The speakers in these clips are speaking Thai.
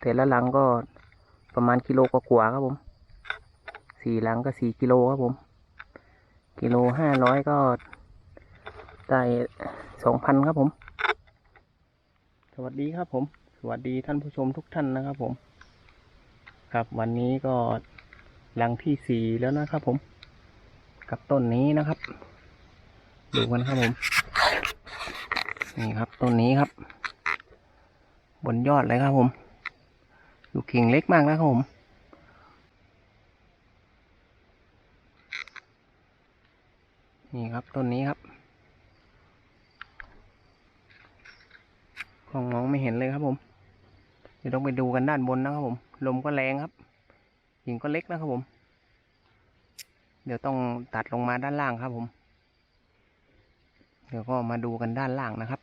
แต่ละหลังก็ประมาณกิโลกว่าๆครับผมสี่หลังก็สี่กิโลครับผม กิโลห้าร้อยก็ได้สองพันครับผม สวัสดีครับผม สวัสดีท่านผู้ชมทุกท่านนะครับผม ครับวันนี้ก็หลังที่สี่แล้วนะครับผม กับต้นนี้นะครับ ดูกันครับผม นี่ครับต้นนี้ครับ บนยอดเลยครับผม อยู่กิ่งเล็กมากนะครับผม นี่ครับต้นนี้ครับกล้องมองไม่เห็นเลยครับผม เดี๋ยวต้องไปดูกันด้านบนนะครับผม ลมก็แรงครับกิ่งก็เล็กนะครับผม เดี๋ยวต้องตัดลงมาด้านล่างครับผม เดี๋ยวก็มาดูกันด้านล่างนะครับ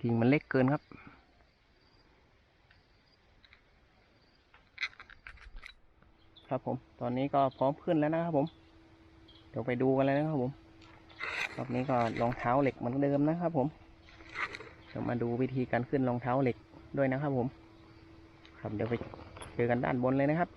กิ่งมันเล็กเกินครับ ครับผม ตอนนี้ก็พร้อมขึ้นแล้วนะครับผม เดี๋ยวไปดูกันเลยนะครับผมรอบนี้ก็รองเท้าเหล็กเหมือนเดิมนะครับ ผม เดี๋ยวมาดูวิธีการขึ้นรองเท้าเหล็กด้วยนะครับ ผม ครับเดี๋ยวไปเจอกันด้านบนเลยนะครับ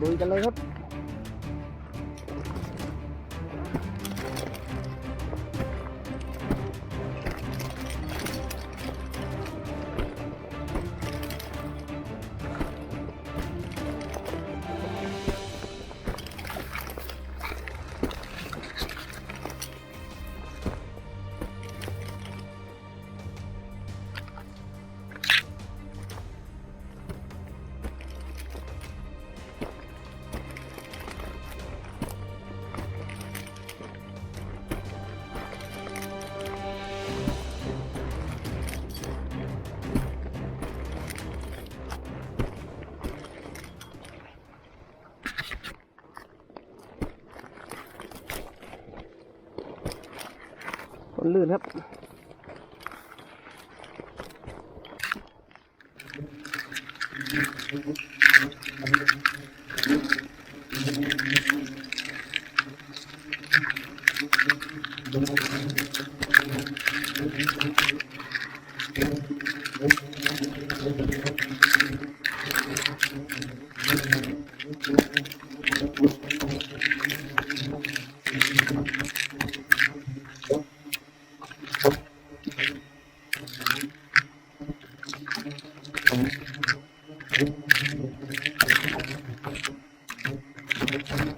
ลุยกันเลยครับ คนลื่นครับ ค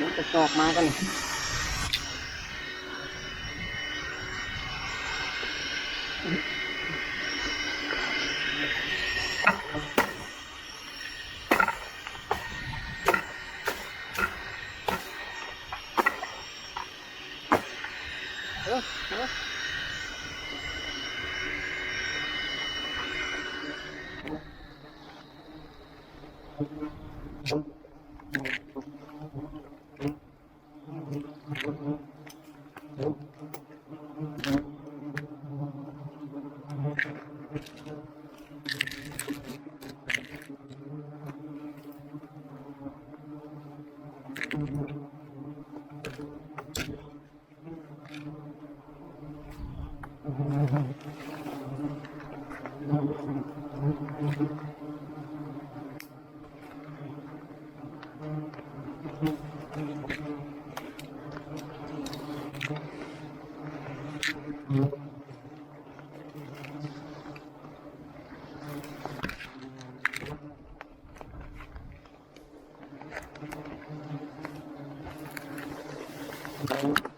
มันจะจอกมากันค รับ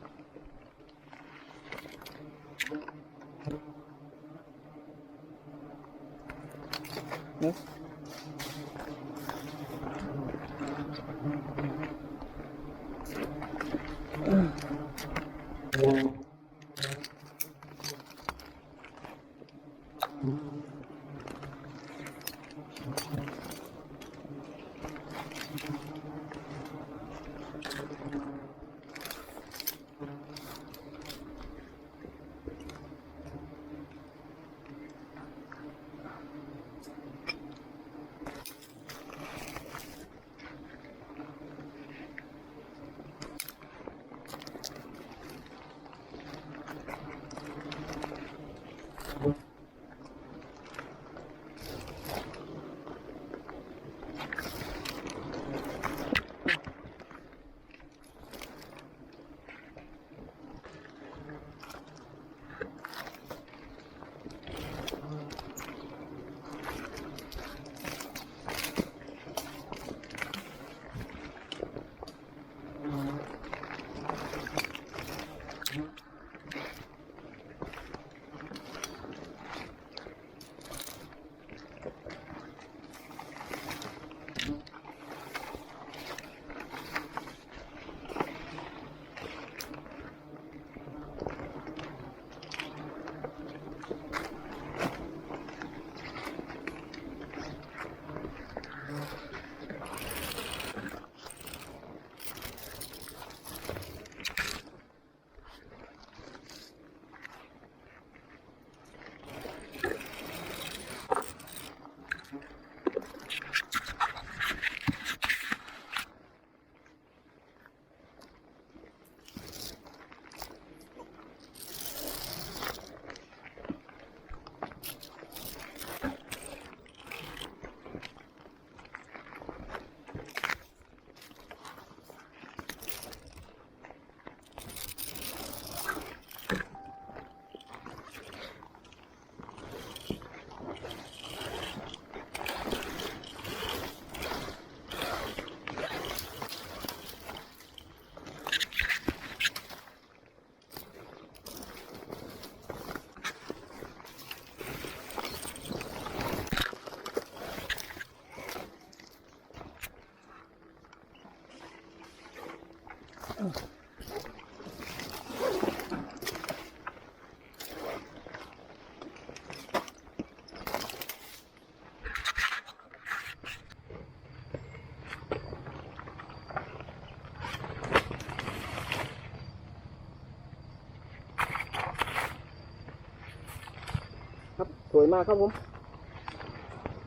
สวยมากครับผม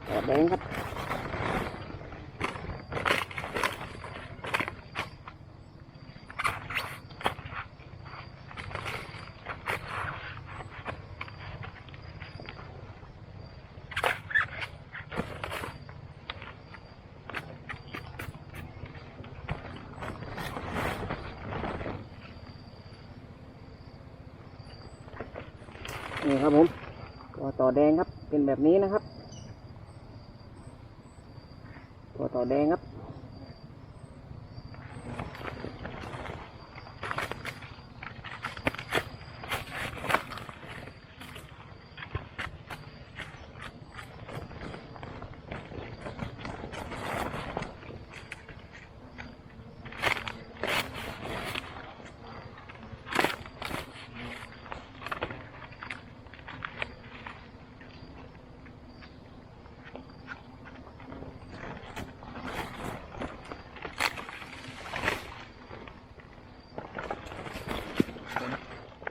แอบแดงครับ นี่ครับผมก็ ต่อแดงครับ เป็นแบบนี้นะครับ ตัวต่อแดงครับ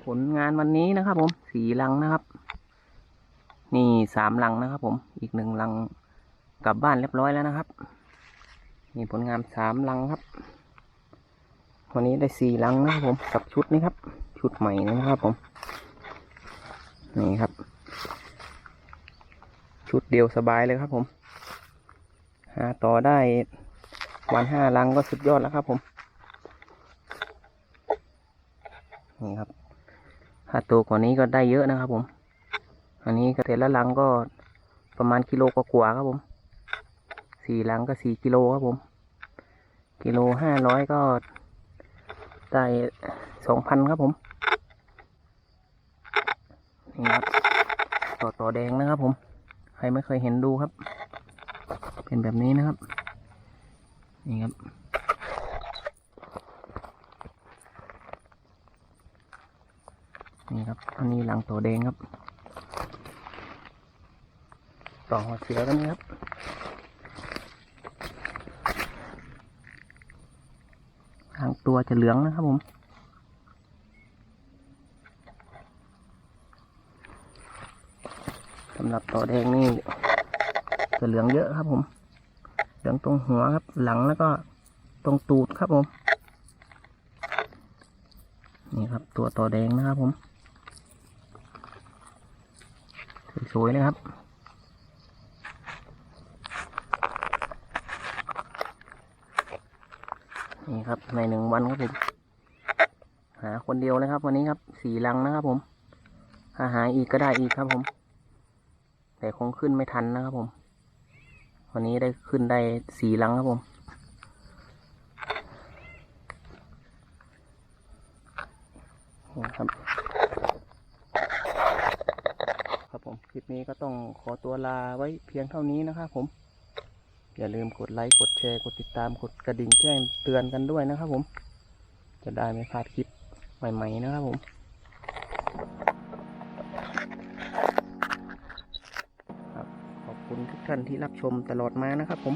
ผลงานวันนี้นะครับผมสี่ลังนะครับ นี่สามลังนะครับ ผมอีกหนึ่งลังกลับบ้านเรียบร้อยแล้วนะครับนี่ผลงานสามลังครับ วันนี้ได้สี่ลังนะครับผมกับชุดนี้ครับ ชุดใหม่นะครับผม นี่ครับ ชุดเดียวสบายเลยครับผม หาต่อได้วันห้าลังก็สุดยอดแล้วครับผม นี่ครับ ถ้าโตกว่านี้ก็ได้เยอะนะครับผม อันนี้ก็แต่ละลังก็ประมาณกิโลกว่าๆครับผม สี่ลังก็สี่กิโลครับผม กิโลห้าร้อยก็ได้สองพันครับผม นี่ครับ ต่อต่อแดงนะครับผม ใครไม่เคยเห็นดูครับ เป็นแบบนี้นะครับ นี่ครับ นี่ครับอันนี้หลังตัวแดงครับต่อหัวเสือกันครับหางตัวจะเหลืองนะครับผมสำหรับต่อแดงนี่จะเหลืองเยอะครับผม เหลืองตรงหัวครับ หลังแล้วก็ตรงตูดครับผม นี่ครับตัวต่อแดงนะครับผม ส วยๆเลยครับ นี่ครับในหนึ่งวันครับผมหาคนเดียวเลยครับ วันนี้ครับสี่ลังนะครับ ผมถ้าหาอีกก็ได้อีกครับผม แต่คงขึ้นไม่ทันนะครับผม วันนี้ได้ขึ้นได้สี่ลังครับผม นี่ครับ ครับผม คลิปนี้ก็ ตัวลาไว้เพียงเท่านี้นะครับผม อย่าลืมกดไลค์ กดแชร์ กดติดตาม กดกระดิ่งแจ้งเตือนกันด้วยนะครับผม จะได้ไม่พลาดคลิปใหม่ๆนะครับผมครับขอบคุณทุกท่านที่รับชมตลอดมานะครับผม